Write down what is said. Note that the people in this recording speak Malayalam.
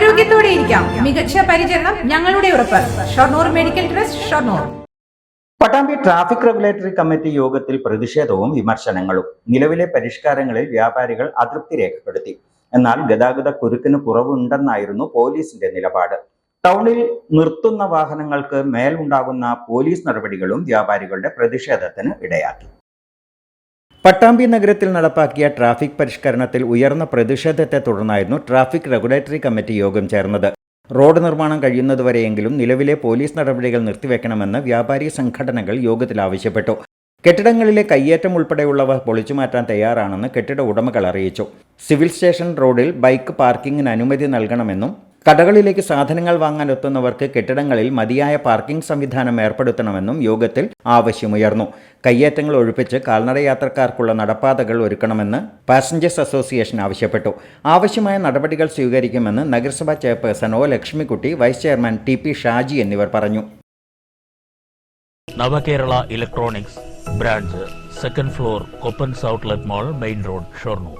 ആരോഗ്യത്തോടെ ഇരിക്കാം. മികച്ച പരിചരണം ഞങ്ങളുടെ ഉറപ്പ്. Shoranur medical trust Shoranur. Pattambi traffic regulatory committee യോഗത്തിൽ പ്രതിഷേധവും വിമർശനങ്ങളും. നിലവിലെ പരിഷ്കാരങ്ങളിൽ വ്യാപാരികൾ അതൃപ്തി രേഖപ്പെടുത്തി. എന്നാൽ ഗതാഗത കുരുക്കിന് കുറവുണ്ടെന്നായിരുന്നു പോലീസിന്റെ നിലപാട്. ടൗണിൽ നിർത്തുന്ന വാഹനങ്ങൾക്ക് മേലുണ്ടാകുന്ന പോലീസ് നടപടികളും വ്യാപാരികളുടെ പ്രതിഷേധത്തിന് ഇടയാക്കി. പട്ടാമ്പി നഗരത്തിൽ നടപ്പാക്കിയ ട്രാഫിക് പരിഷ്കരണത്തിൽ ഉയർന്ന പ്രതിഷേധത്തെ തുടർന്നായിരുന്നു ട്രാഫിക് റെഗുലേറ്ററി കമ്മിറ്റി യോഗം ചേർന്നത്. റോഡ് നിർമ്മാണം കഴിയുന്നതുവരെയെങ്കിലും നിലവിലെ പോലീസ് നടപടികൾ നിർത്തിവെക്കണമെന്ന് വ്യാപാരി സംഘടനകൾ യോഗത്തിൽ ആവശ്യപ്പെട്ടു. കെട്ടിടങ്ങളിലെ കയ്യേറ്റം ഉൾപ്പെടെയുള്ളവ പൊളിച്ചുമാറ്റാൻ തയ്യാറാണെന്ന് കെട്ടിട ഉടമകൾ അറിയിച്ചു. സിവിൽ സ്റ്റേഷൻ റോഡിൽ ബൈക്ക് പാർക്കിങ്ങിന് അനുമതി നൽകണമെന്നും കടകളിലേക്ക് സാധനങ്ങൾ വാങ്ങാൻ എത്തുന്നവർക്ക് കെട്ടിടങ്ങളിൽ മതിയായ പാർക്കിംഗ് സംവിധാനം ഏർപ്പെടുത്തണമെന്നും യോഗത്തിൽ ആവശ്യമുയർന്നു. കയ്യേറ്റങ്ങൾ ഒഴിപ്പിച്ച് കാൽനടയാത്രക്കാർക്കുള്ള നടപ്പാതകൾ ഒരുക്കണമെന്ന് പാസഞ്ചേഴ്സ് അസോസിയേഷൻ ആവശ്യപ്പെട്ടു. ആവശ്യമായ നടപടികൾ സ്വീകരിക്കുമെന്ന് നഗരസഭാ chairperson O Lakshmikutty vice chairman T P Shaji എന്നിവർ പറഞ്ഞു. Navakerala electronics branch second floor Koppan outlet mall main road Shoranur.